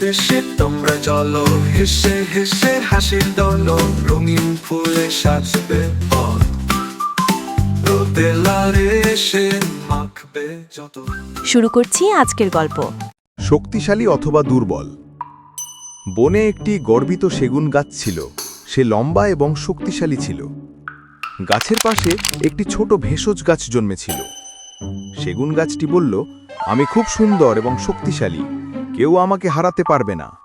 দেশে তোমরা চলো হেসে হেসে হাসির দলো রঙিন ফুলে সাজবে পথ রোদে এসে মাখবে যত শুরু করছি আজকের গল্প। শক্তিশালী অথবা দুর্বল। বনে একটি গর্বিত সেগুন গাছ ছিল। সে লম্বা এবং শক্তিশালী ছিল। গাছের পাশে একটি ছোট ভেষজ গাছ জন্মেছিল। সেগুন গাছটি বলল আমি খুব সুন্দর এবং শক্তিশালী। কেউ আমাকে হারাতে পারবে না।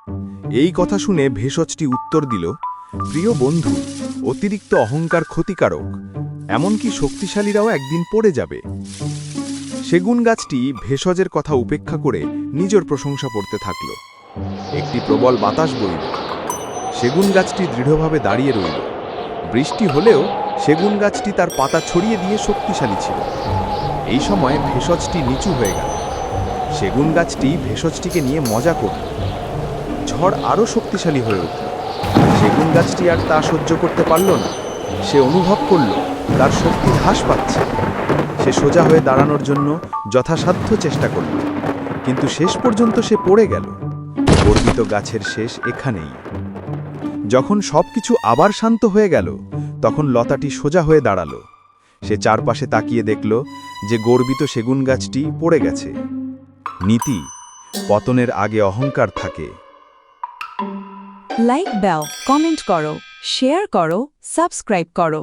এই কথা শুনে ভেষজটি উত্তর দিল, প্রিয় বন্ধু, অতিরিক্ত অহংকার ক্ষতিকারক। এমনকি শক্তিশালীরাও একদিন পড়ে যাবে। সেগুন গাছটি ভেষজের কথা উপেক্ষা করে নিজের প্রশংসা করতে থাকল। একটি প্রবল বাতাস বইল। সেগুন গাছটি দৃঢ়ভাবে দাঁড়িয়ে রইল। বৃষ্টি হলেও সেগুন গাছটি তার পাতা ছড়িয়ে দিয়ে শক্তিশালী ছিল। এই সময় ভেষজটি নিচু হয়ে গেল। সেগুন গাছটি ভেষজটিকে নিয়ে মজা করল। ঝড় আরও শক্তিশালী হয়ে উঠল। সেগুন গাছটি আর তা সহ্য করতে পারল না। সে অনুভব করল, তার শক্তি হ্রাস পাচ্ছে। সে সোজা হয়ে দাঁড়ানোর জন্য যথাসাধ্য চেষ্টা করল। কিন্তু শেষ পর্যন্ত সে পড়ে গেল। গর্বিত গাছের শেষ এখানেই। যখন সবকিছু আবার শান্ত হয়ে গেল, তখন লতাটি সোজা হয়ে দাঁড়াল। সে চারপাশে তাকিয়ে দেখল যে গর্বিত সেগুন গাছটি পড়ে গেছে। নীতি পতনের আগে অহংকার থাকে। লাইক দাও কমেন্ট করো শেয়ার করো সাবস্ক্রাইব করো।